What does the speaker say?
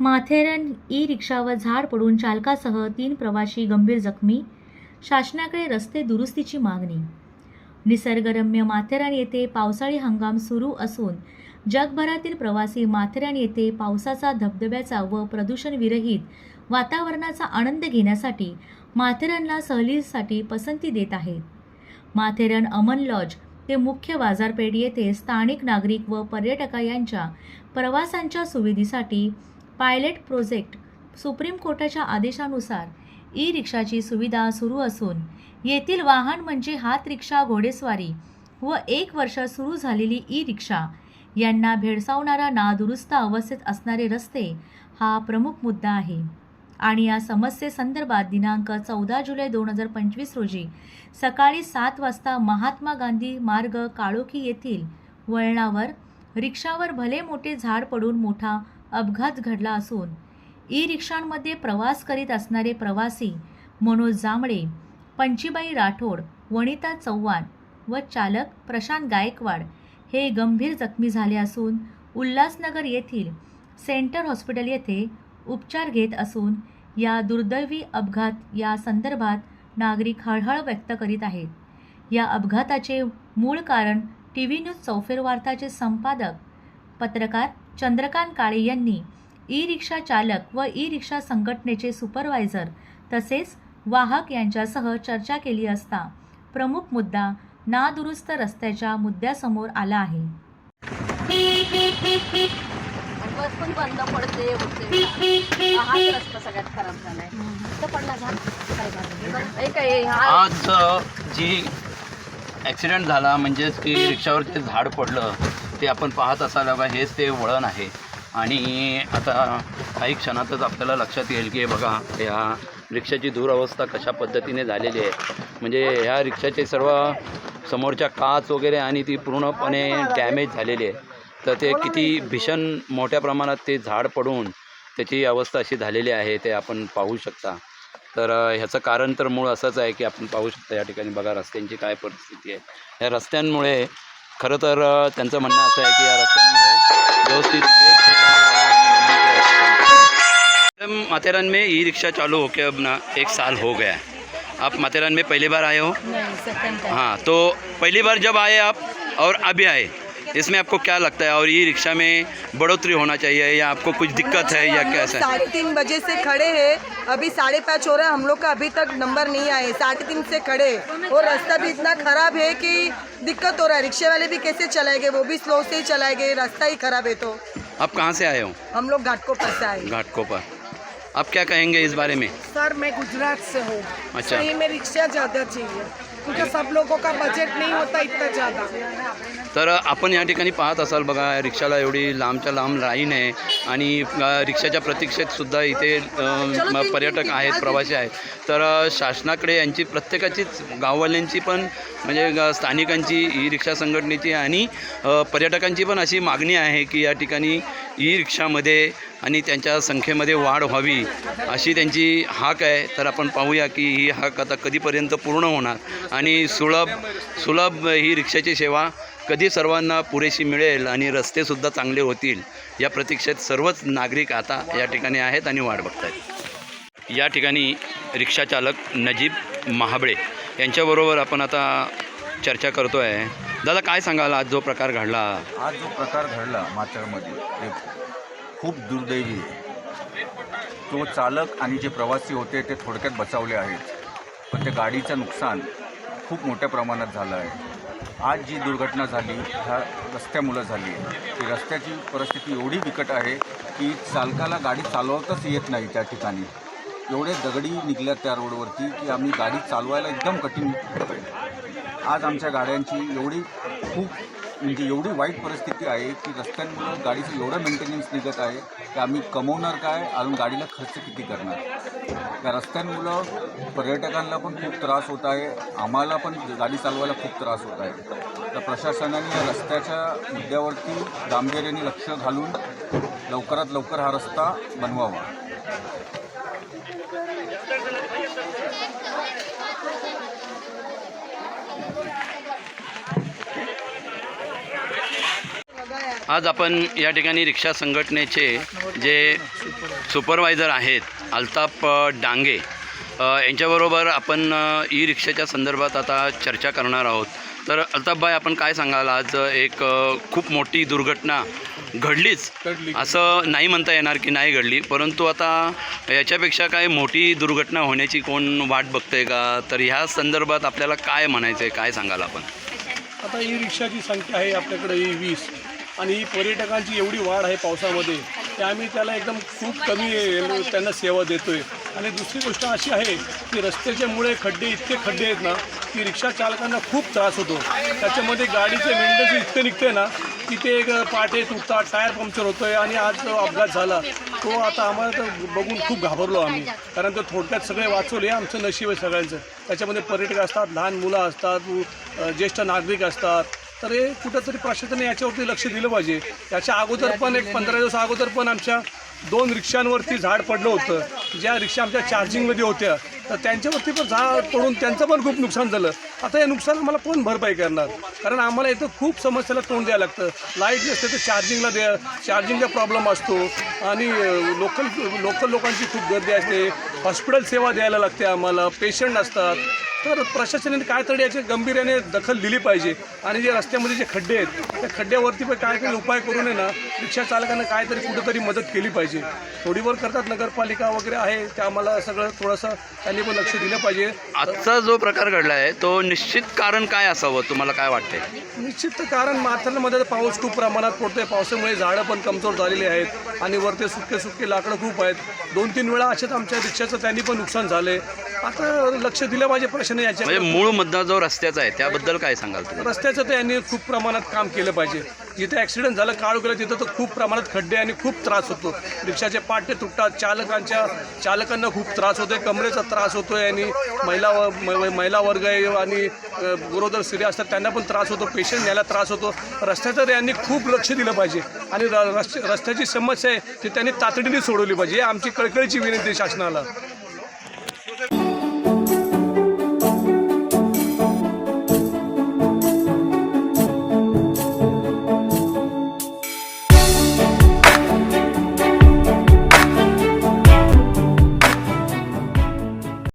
माथेरन E रिक्षावर झाड पडून चालकासह तीन प्रवाशी गंभीर जखमी. शासनाकडे रस्ते दुरुस्तीची मागणी. निसर्गरम्य माथेरान येथे पावसाळी हंगाम सुरू असून जगभरातील प्रवासी माथेरान येथे पावसाचा धबधब्याचा व प्रदूषणविरहित वातावरणाचा आनंद घेण्यासाठी माथेरानला सहलीसाठी पसंती देत आहेत माथेरान अमन लॉज ते मुख्य बाजारपेठ येथे स्थानिक नागरिक व पर्यटका यांच्या प्रवासांच्या सुविधेसाठी पायलट प्रोजेक्ट सुप्रीम कोर्टाच्या आदेशानुसार ई रिक्षाची सुविधा सुरू असून येथील वाहन म्हणजे हात रिक्षा घोडेस्वारी व एक वर्ष सुरू झालेली ई रिक्षा यांना भेडसावणारा नादुरुस्त अवस्थेत असणारे रस्ते हा प्रमुख मुद्दा आहे. आणि या समस्येसंदर्भात दिनांक चौदा जुलै दोन हजार पंचवीस रोजी सकाळी सात वाजता महात्मा गांधी मार्ग काळोखी येथील वळणावर रिक्षावर भले मोठे झाड पडून मोठा अपघात घडला असून ई रिक्षांमध्ये प्रवास करीत असणारे प्रवासी मनोज जांभळे पंचीबाई राठोड वनिता चव्हाण व चालक प्रशांत गायकवाड हे गंभीर जखमी झाले असून उल्हासनगर येथील सेंटर हॉस्पिटल येथे उपचार घेत असून या दुर्दैवी अपघात या संदर्भात नागरिक हळहळ व्यक्त करीत आहेत. या अपघाताचे मूळ कारण टी व्ही न्यूज चौफेर वार्ताचे संपादक पत्रकार चंद्रकांत काळे यांनी ई रिक्षा चालक व ई रिक्षा संघटनेचे सुपरवायझर तसेच वाहक यांच्यासह चर्चा केली असता प्रमुख मुद्दा नादुरुस्त रस्त्याच्या मुद्द्यासमोर आला आहे. बस पण बंद पडते होते हाच रस्ता सगळ्यात खराब झालाय. तर पडला झाला. काय झालं? काय आज जी ॲक्सिडेंट झाला म्हणजेच की रिक्षावर जे झाड पडलं ते आपण पाहत असायला बघा हेच ते वळण आहे. आणि आता काही क्षणातच आपल्याला लक्षात येईल की बघा या रिक्षाची दुरावस्था कशा पद्धतीने झालेली आहे. म्हणजे ह्या रिक्षाचे सर्व समोरच्या काच वगैरे आणि ती पूर्णपणे डॅमेज झालेली आहे. तर ते किती भीषण मोठ्या प्रमाणात ते झाड पडून त्याची अवस्था अशी झालेली आहे ते आपण पाहू शकता. तर ह्याचं कारण तर मूळ असंच आहे की आपण पाहू शकता या ठिकाणी बघा रस्त्यांची काय परिस्थिती आहे. या रस्त्यांमुळे खरं तर त्यांचं म्हणणं असं आहे की या रस्त्यांमुळे व्यवस्थित माथेरान में ई रिक्शा चालू होके अब ना एक साल हो गया है। आप माथेरान में पहली बार आए हो? नाही सेकंड टाइम हाँ तो पहली बार जब आए आप और अभी आए? इसमें आपको क्या लगता है? और ई रिक्शा में बढ़ोतरी होना चाहिए या आपको कुछ दिक्कत है या कैसा है? साढ़े तीन बजे से खड़े हैं। अभी साढ़े पाँच हो रहा है। हम लोग का अभी तक नंबर नहीं आए। साढ़े तीन से खड़े हैं। और रास्ता भी इतना खराब है कि दिक्कत हो रहा है। रिक्शे वाले भी कैसे चलाएँगे वो भी स्लो से ही चलाएँगे रास्ता ही खराब है तो। आप कहाँ से आए हो? हम लोग घाट को फंसे आए घाटकों पर आप क्या कहेंगे इस बारे में? सर मैं गुजरात से हूँ। अच्छा। सही में रिक्शा ज़्यादा चाहिए। क्योंकि सब लोगों का बजट नहीं होता इतना ज़्यादा? तर आपण या ठिकाणी पाहत असाल बघा रिक्षाला एवढी लांबच्या लांब लाईन आहे आणि अ, रिक्षाच्या प्रतीक्षेत सुद्धा इथे अ, म- पर्यटक आहेत प्रवासी आहेत. तर अ, शासनाकडे यांची प्रत्येकाचीच गाववाल्यांची पण म्हणजे ग- स्थानिकांची ई रिक्षा संघटनेची आणि अ, पर्यटकांची पण अशी मागणी आहे की या ठिकाणी ई रिक्षामध्ये आणि त्यांच्या संख्येमध्ये वाढ व्हावी अशी त्यांची हाक आहे. तर आपण पाहूया की ही हाक आता कधीपर्यंत पूर्ण होणार. आणि सुलभ सुलभ ही रिक्षाची सेवा कधी सर्वांना पुरेशी मिळेल आणि रस्तेसुद्धा चांगले होतील या प्रतीक्षेत सर्वच नागरिक आता या ठिकाणी आहेत आणि वाट बघत आहेत या ठिकाणी रिक्षाचालक नजीब महाबळे यांच्याबरोबर आपण आता चर्चा करतो आहे दादा काय सांगाल? आज जो प्रकार घडला? आज जो प्रकार घडला माथेरमध्ये खूप दुर्दैवी तो चालक आणि जे प्रवासी होते ते थोडक्यात बचावले आहेत. पण त्या गाडीचं नुकसान खूप मोठ्या प्रमाणात झालं आहे. आज जी दुर्घटना झाली ह्या रस्त्यामुळं झाली आहे. ती रस्त्याची परिस्थिती एवढी बिकट आहे की चालकाला गाडी चालवताच येत नाही त्या ठिकाणी. एवढे दगडी निघल्या त्या रोडवरती की आम्ही गाडी चालवायला एकदम कठीण. आज आमच्या गाड्यांची एवढी खूप म्हणजे एवढी वाईट परिस्थिती आहे की रस्त्यांमुळं गाडीचं एवढं मेंटेनन्स निघत आहे की आम्ही कमवणार काय? अजून गाडीला खर्च किती करणार? त्या रस्त्यांमुळं पर्यटकांना पण खूप त्रास होत आहे. आम्हाला पण गाडी चालवायला खूप त्रास होत आहे. तर प्रशासनाने या रस्त्याच्या मुद्द्यावरती गांभीर्याने लक्ष घालून लवकरात लवकर हा रस्ता बनवावा. आज आपण या ठिकाणी रिक्षा संघटनेचे जे सुपरवायझर आहेत अल्ताफ अ, डांगे यांच्याबरोबर आपण ई रिक्षाच्या संदर्भात आता चर्चा करणार आहोत. तर अल्ताफभाई आपण काय सांगाल? आज एक खूप मोठी दुर्घटना घडलीच. असं नाही म्हणता येणार की नाही घडली परंतु आता याच्यापेक्षा काय मोठी दुर्घटना होण्याची कोण वाट बघतंय का? तर ह्या संदर्भात आपल्याला काय म्हणायचं आहे काय सांगाल आपण? आता ई रिक्षाची संख्या आहे आपल्याकडे ही वीस. आणि ही पर्यटकांची एवढी वाढ आहे पावसामध्ये की आम्ही त्याला एकदम खूप कमी त्यांना सेवा देतो आहे आणि दुसरी गोष्ट अशी आहे की रस्त्याच्यामुळे खड्डे इतके खड्डे आहेत ना की रिक्षा चालकांना खूप त्रास होतो. त्याच्यामध्ये गाडीचे विंडोज इतके निघते ना की ते एक पाटे तुटतात टायर पंक्चर होतो आहे आणि आज जो अपघात झाला तो आता आम्हाला तर बघून खूप घाबरलो आम्ही. कारण तर थोडक्यात सगळे वाचवले आमचं नशीब आहे सगळ्यांचं. त्याच्यामध्ये पर्यटक असतात लहान मुलं असतात ज्येष्ठ नागरिक असतात तर हे कुठंतरी प्रशासनाने याच्यावरती लक्ष दिलं पाहिजे. याच्या अगोदर पण एक पंधरा दिवस अगोदर पण आमच्या दोन रिक्षांवरती झाड पडलं होतं. ज्या रिक्षा आमच्या चार्जिंगमध्ये होत्या. तर त्यांच्यावरती पण झाड पडून त्यांचं पण खूप नुकसान झालं. आता हे नुकसान आम्हाला कोण भरपाई करणार? कारण आम्हाला इथं खूप समस्याला तोंड द्यायला लागतं. लाइट नसते तर चार्जिंगला द्या. चार्जिंगचा प्रॉब्लेम असतो. आणि लोकल लोकल लोकांची खूप गर्दी असते. हॉस्पिटल सेवा द्यायला लागते आम्हाला. पेशंट असतात. तर प्रशासनाने कायतरी याची गंभीर्याने दखल दिली पाहिजे. आणि जे रस्त्यामध्ये जे खड्डे आहेत त्या खड्ड्यावरती पण काहीतरी उपाय करून आहे ना रिक्षा चालकांना काहीतरी कुठंतरी मदत केली पाहिजे. थोडीवर करतात नगरपालिका वगैरे आहे ते आम्हाला सगळं थोडंसं त्यांनी पण लक्ष दिलं पाहिजे. आजचा जो प्रकार घडला आहे तो निश्चित कारण काय असावं? तुम्हाला काय वाटते निश्चित तर कारण माथ्यामध्ये पाऊस खूप प्रमाणात पडतोय. पावसामुळे झाडं पण कमजोर झालेली आहेत आणि वरते सुके सुके लाकडं खूप आहेत. दोन तीन वेळा अशाच आमच्या रिक्षाचं त्यांनी पण नुकसान झालंय. आता लक्ष दिलं पाहिजे प्रश्न म्हणजे याच्या मूळ मुद्दा जो रस्त्याचा आहे त्याबद्दल काय सांगाल तुम्ही? रस्त्याचं तर यांनी खूप प्रमाणात काम केलं पाहिजे. जिथे ॲक्सिडेंट झालं काळू गेलं तिथं तर खूप प्रमाणात खड्डे आणि खूप त्रास होतो. रिक्षाचे पाटे तुटतात चालकांच्या चालकांना खूप त्रास होतोय कमरेचा त्रास होतोय आणि महिला व- महिला वर्ग आहे आणि गरोदर स्त्रिया असतात त्यांना पण त्रास होतो पेशंट न्यायला त्रास होतो. रस्त्याचं यांनी खूप लक्ष दिलं पाहिजे. आणि रस्त्याची समस्या आहे ती त्यांनी तातडीने सोडवली पाहिजे. ही आमची कळकळीची विनंती आहे शासनाला.